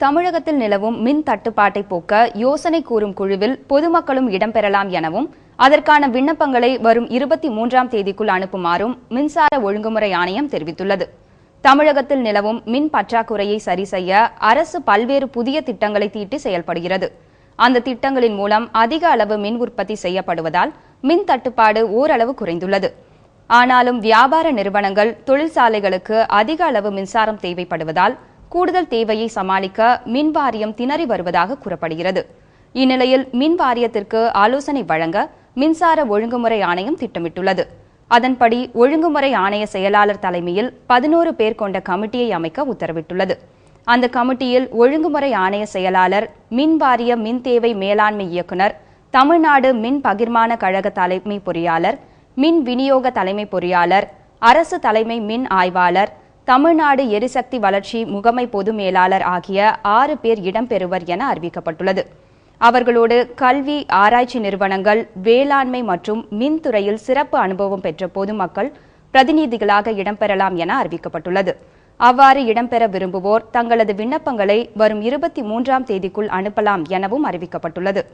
தமிழகத்தில் நிலவும் மின் தட்டுப்பாட்டை போக்க யோசனை கூறும் குழுவில் பொதுமக்களும் இடம்பெறலாம் எனவும் அதற்கான விண்ணப்பங்களை வரும் இருபத்தி மூன்றாம் தேதிக்குள் அனுப்புமாறும் மின்சார ஒழுங்குமுறை ஆணையம் தெரிவித்துள்ளது. தமிழகத்தில் நிலவும் மின் பற்றாக்குறையை சரி செய்ய அரசு பல்வேறு புதிய திட்டங்களை தீட்டி செயல்படுகிறது. அந்த திட்டங்களின் மூலம் அதிக அளவு மின் உற்பத்தி செய்யப்படுவதால் மின் தட்டுப்பாடு ஓரளவு குறைந்துள்ளது. ஆனாலும் வியாபார நிறுவனங்கள் தொழிற்சாலைகளுக்கு அதிக அளவு மின்சாரம் தேவைப்படுவதால் கூடுதல் தேவையை சமாளிக்க மின் வாரியம் திணறி வருவதாக கூறப்படுகிறது. இந்நிலையில் மின் வாரியத்திற்கு ஆலோசனை வழங்க மின்சார ஒழுங்குமுறை ஆணையம் திட்டமிட்டுள்ளது. அதன்படி ஒழுங்குமுறை ஆணைய செயலாளர் தலைமையில் பதினோரு பேர் கொண்ட கமிட்டியை அமைக்க உத்தரவிட்டுள்ளது. அந்த கமிட்டியில் ஒழுங்குமுறை ஆணைய செயலாளர் மின் வாரிய மின் தேவை மேலாண்மை இயக்குனர் தமிழ்நாடு மின் பகிர்மான கழக தலைமை பொறியாளர் மின் விநியோக தலைமை பொறியாளர் அரசு தலைமை மின் ஆய்வாளர் தமிழ்நாடு எரிசக்தி வளர்ச்சி முகமை பொது மேலாளர் ஆகிய ஆறு பேர் இடம்பெறுவர் என அறிவிக்கப்பட்டுள்ளது. அவர்களோடு கல்வி ஆராய்ச்சி நிறுவனங்கள் வேளாண்மை மற்றும் மின்துறையில் சிறப்பு அனுபவம் பெற்ற பொதுமக்கள் பிரதிநிதிகளாக இடம்பெறலாம் என அறிவிக்கப்பட்டுள்ளது. அவ்வாறு இடம்பெற விரும்புவோர் தங்களது விண்ணப்பங்களை வரும் இருபத்தி மூன்றாம் தேதிக்குள் அனுப்பலாம் எனவும் அறிவிக்கப்பட்டுள்ளது.